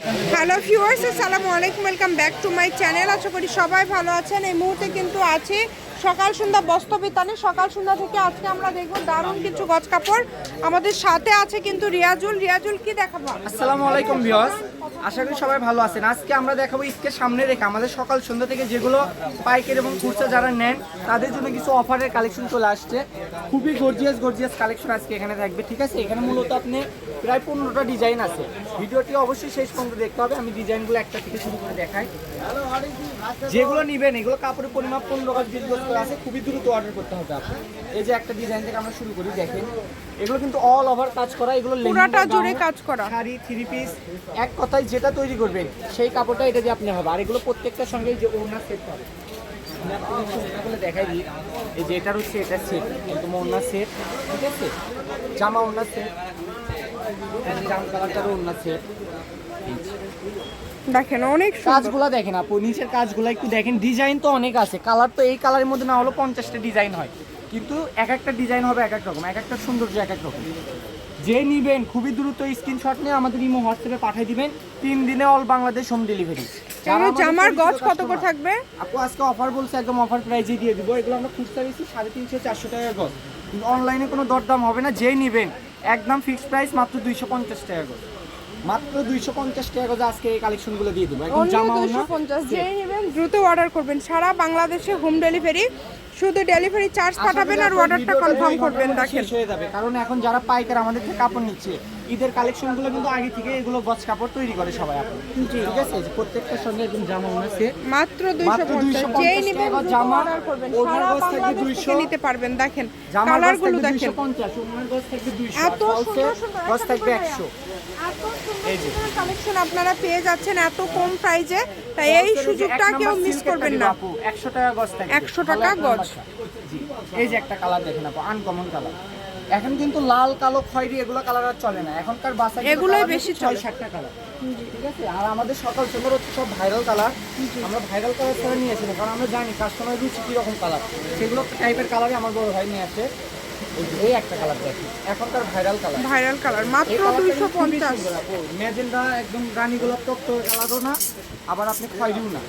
Hello viewers আসসালামু আলাইকুম welcome back to my channel আশা করি সবাই ভালো আছেন। এই মুহূর্তে কিন্তু আছে সকাল সন্ধ্যা বস্তবিতানে সকাল সন্ধ্যা থেকে আজকে আমরা দেখব দারুণ কিছু গজ কাপড়। আমাদের সাথে আছে কিন্তু রিয়াজুল। রিয়াজুল, কি দেখাবো? আসসালামু আলাইকুম ভিউয়ার্স আশা করি সবাই ভালো আছেন। আজকে আমরা দেখাবো ঈদকে সামনে রেখে আমাদের সকাল সন্ধ্যা থেকে যেগুলো পাইকারি এবং খুচরা যারা নেন তাদের জন্য কিছু অফারের কালেকশন চলে আসছে। খুবই গর্জিয়াস গর্জিয়াস কালেকশন আজকে এখানে থাকবে ঠিক আছে? এখানে মূলত আপনি প্রায় পনেরোটা ডিজাইন আছে। ভিডিওটি অবশ্যই শেষ পর্যন্ত দেখতে হবে আমি ডিজাইনগুলো একটা থেকে শুরু করে দেখাই। যেগুলো নিবেন এগুলো কাপড়ের পরিমাপ পনেরো গজ বিশ করে আছে খুবই দ্রুত অর্ডার করতে হবে আপনার এই যে একটা ডিজাইন থেকে আমরা শুরু করি দেখেন। এগুলো কিন্তু অল ওভার কাজ করা এগুলো পুরাটা জুড়ে কাজ করা। শাড়ি থ্রি পিস এক কথায় যেটা তৈরি করবেন সেই কাপড়টা এটা দিয়ে আপনি হবে। আর এগুলো প্রত্যেকটার সঙ্গে যে ওড়না সেট হবে। দেখাই দিই। এই যে এটার হচ্ছে এটা সেট একদম ওড়না সেট ঠিক আছে? জামা সেট জাম কালারটারও সেট দেখেন অনেক কাজগুলো দেখেন আপু নিচের কাজগুলো একটু দেখেন। ডিজাইন তো অনেক আছে। কালার তো এই কালারের মধ্যে না হলো পঞ্চাশটা ডিজাইন হয়। কিন্তু এক একটা ডিজাইন হবে এক এক রকম। এক একটা সৌন্দর্য এক এক রকম। যে নিবেন খুবই দ্রুত স্ক্রিনশট নিয়ে আমাদের ইমো হোয়াটসঅ্যাপে পাঠিয়ে দিবেন। তিন দিনে অল বাংলাদেশ হোম ডেলিভারি জামার গজ কত করে থাকবে? আপু আজকে অফার বলছে একদম অফার প্রাইজে দিয়ে দিব। এগুলো আমরা খুচরা দিচ্ছি সাড়ে তিনশো চারশো টাকা গজ। অনলাইনে কোনো দরদাম হবে না। যেই নিবেন একদম ফিক্সড প্রাইস মাত্র দুইশো পঞ্চাশ টাকা গজ। মাত্র দুইশো পঞ্চাশ টাকা গজ আজকে এই কালেকশনগুলো দিয়ে দেবো। একদম জামা দুশো ওড়না পঞ্চাশ। যেই নেবেন দ্রুত অর্ডার করবেন। সারা বাংলাদেশে হোম ডেলিভারি শুধু ডেলিভারি চার্জ পাঠাবেন আর অর্ডারটা কনফার্ম করবেন দেখেন। হয়ে যাবে। কারণ এখন যারা পাইকার আমাদের থেকে কাপড় নিচ্ছে ঈদের কালেকশনগুলো কিন্তু আগে থেকে এগুলো গছ কাপড় তৈরি করে সবাই এখন। ঠিক আছে? প্রত্যেকটার সঙ্গে একদম জামা উনেছে। মাত্র দুইশো পঞ্চাশ। 250 যেই নেবেন জামা, অর্ডার করবেন। সারা বাংলাদেশ থেকে 200 নিতে পারবেন দেখেন। কালারগুলো দেখেন। দুইশো পঞ্চাশ ওনার গছ থাকবে দুইশো। এত সুন্দর সুন্দর গছ থাকবে করে একশো। এত সুন্দর কালেকশন আপনারা পেয়ে যাচ্ছেন এত কম প্রাইজে তাই এই সুযোগটা কেউ মিস করবেন না। একশো টাকা গজ 100 টাকা গজ। জি এই যে একটা কালার দেখেন আপু আনকমন কালার এখন কিন্তু লাল কালো খয়েরি এগুলো কালার আর চলে না। এখনকার বাসা এগুলোই বেশি ছয় চলে। সাতটা কালার ঠিক আছে? আর আমাদের সকাল সুন্দর হচ্ছে সব ভাইরাল কালার আমরা ভাইরাল কালার করে নিয়ে কারণ আমরা জানি কাস্টমার রুচি কীরকম কালার সেগুলো টাইপের কালারই আমার বড় ভাই নিয়ে আসে। এই একটা কালার দেখি। এখনকার ভাইরাল কালার ভাইরাল কালার মাত্র কালারটা দুইশো কিন্তু খুবই পঞ্চাশ। সুন্দর আপু। ম্যাজেন্ডা একদম রানী গোলাপ টক কালারও না আবার আপনি খয়েরিও না।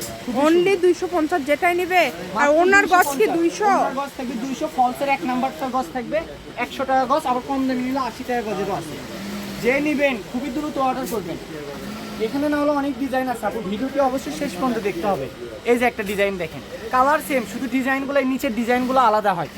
অনলি দুইশো পঞ্চাশ যেটাই নিবে আর ওনার গছ কি দুইশো ওনার গজ থাকবে দুইশো ফলসের এক নাম্বারটার গজ থাকবে একশো টাকা গজ আবার কম দামি নিলে আশি টাকা গজেরও আছে যে নিবেন খুবই দ্রুত অর্ডার করবেন। এখানে না হলো অনেক ডিজাইন আছে। আপনি ভিডিওটি অবশ্যই শেষ পর্যন্ত দেখতে হবে। এই যে একটা ডিজাইন দেখেন কালার সেম শুধু ডিজাইনগুলো নিচের ডিজাইনগুলো আলাদা হয়।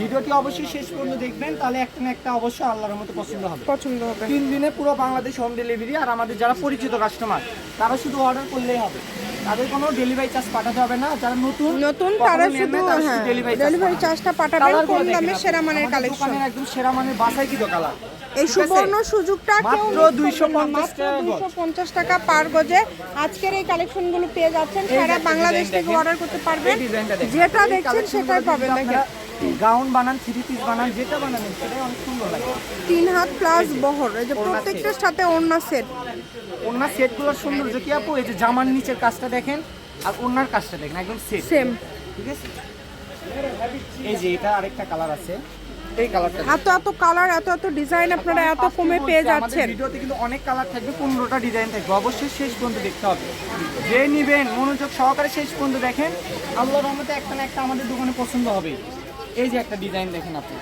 ভিডিওটি অবশ্যই শেষ পর্যন্ত দেখবেন তাহলে একটা না একটা অবশ্যই আল্লাহর মতো পছন্দ হবে। পছন্দ হবে। তিন দিনে পুরো বাংলাদেশ হোম ডেলিভারি আর আমাদের যারা পরিচিত কাস্টমার তারা শুধু অর্ডার করলেই হবে। তাদের কোনো ডেলিভারি চার্জ পাঠাতে হবে না। যারা নতুন নতুন তারা শুধু হ্যাঁ ডেলিভারি চার্জটা পাঠাবেন কম দামে সেরা মানের কালেকশন একদম সেরা মানের বাসাই কি কালার এই সুবর্ণ সুযোগটা মাত্র 250 টাকা গজ। দুইশো পঞ্চাশ টাকা পার গজে। আজকের এই কালেকশনগুলো পেয়ে যাচ্ছেন সারা বাংলাদেশ থেকে অর্ডার করতে পারবেন। যেটা দেখছেন সেটাই পাবেন গাউন বানান থ্রি পিস বানান যেটা বানাবেন সেটাই অনেক সুন্দর লাগে। তিন হাত প্লাস বহর। এই যে ওড়না প্রত্যেকটার সাথে ওড়না সেট ওনার সেটগুলোর সৌন্দর্য কি আপু? এই যে জামার নিচের কাজটা দেখেন আর ওনার কাজটা দেখেন একদম সেট সেম ঠিক আছে? এই যে এটা আরেকটা কালার আছে। এই কালারটা এত এত কালার এত এত ডিজাইন আপনারা এত কমে পেয়ে যাচ্ছেন। ভিডিওতে কিন্তু অনেক কালার থাকবে পনেরোটা ডিজাইন থাকবে। অবশ্যই শেষ পর্যন্ত দেখতে হবে। যে নিবেন মনোযোগ সহকারে শেষ পর্যন্ত দেখেন। আল্লাহর রহমতে একটা না একটা আমাদের দোকানে পছন্দ হবে। এই যে একটা ডিজাইন দেখেন আপনি।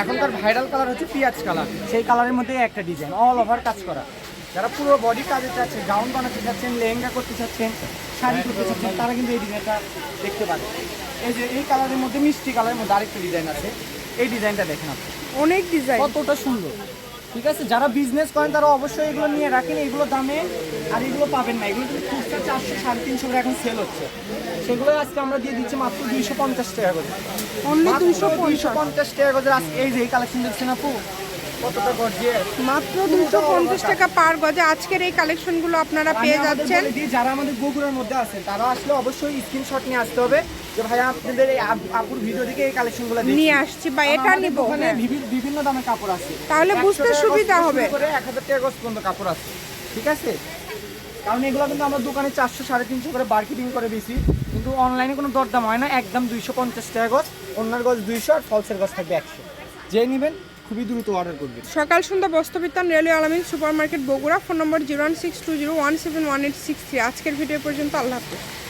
এখনকার ভাইরাল কালার হচ্ছে পিঁয়াজ কালার সেই কালারের মধ্যে একটা ডিজাইন অল ওভার কাজ করা। যারা পুরো বডি কাজে চাচ্ছেন গাউন বানাতে চাচ্ছেন লেহেঙ্গা করতে চাচ্ছেন শাড়ি করতে চাচ্ছেন তারা কিন্তু এই ডিজাইনটা দেখতে পারে। এই যে এই কালারের মধ্যে মিষ্টি কালারের মধ্যে আরেকটা ডিজাইন আছে। এই ডিজাইনটা দেখেন আপনি। অনেক ডিজাইন। কতটা সুন্দর। ঠিক আছে যারা বিজনেস করেন তারা অবশ্যই এগুলো নিয়ে রাখেন এগুলো দামে আর এগুলো পাবেন না। এগুলো কিন্তু খুচরা চারশো সাড়ে তিনশো করে এখন সেল হচ্ছে। সেগুলো আজকে আমরা দিয়ে দিচ্ছি মাত্র দুইশো পঞ্চাশ টাকা করে। অনলি দুইশো দুইশো পঞ্চাশ টাকা করে। আজকে এই যে এই কালেকশন দেখছেন আপু কতটা মাত্র দুইশো পঞ্চাশ টাকা পার গজে। আজকের এই কালেকশনগুলো আপনারা পেয়ে যাচ্ছেন। যারা আমাদের বগুড়ার মধ্যে আছেন তারা আসলে অবশ্যই স্ক্রিনশট নিয়ে আসতে হবে। যে ভাই আপনাদের এই আপ- আপুর ভিডিও থেকে এই কালেকশনগুলো নিয়ে আসছি বা এটা নিব। দোকানে হ্যাঁ। বিভিন্ন দামের কাপড় আছে। তাহলে বুঝতে সুবিধা হবে। করে এক হাজার টাকা গজ পর্যন্ত কাপড় আছে। ঠিক আছে? কারণ এগুলো কিন্তু আমরা দোকানে চারশো সাড়ে তিনশো করে মার্কেটিং করে বেশি। কিন্তু অনলাইনে কোনো দরদাম হয় না। একদম দুইশো পঞ্চাশ টাকা গজ অন্যার গজ দুইশো আর ফলসের গজ থাকবে একশো। যে নেবেন খুবই দ্রুত অর্ডার করবেন। সকাল সন্ধ্যা Bastrabitan railway Alamin super market Bogura phone number zero one six two zero one seven one eight six three. আজকের ভিডিও পর্যন্ত আল্লাহ হাফিজ।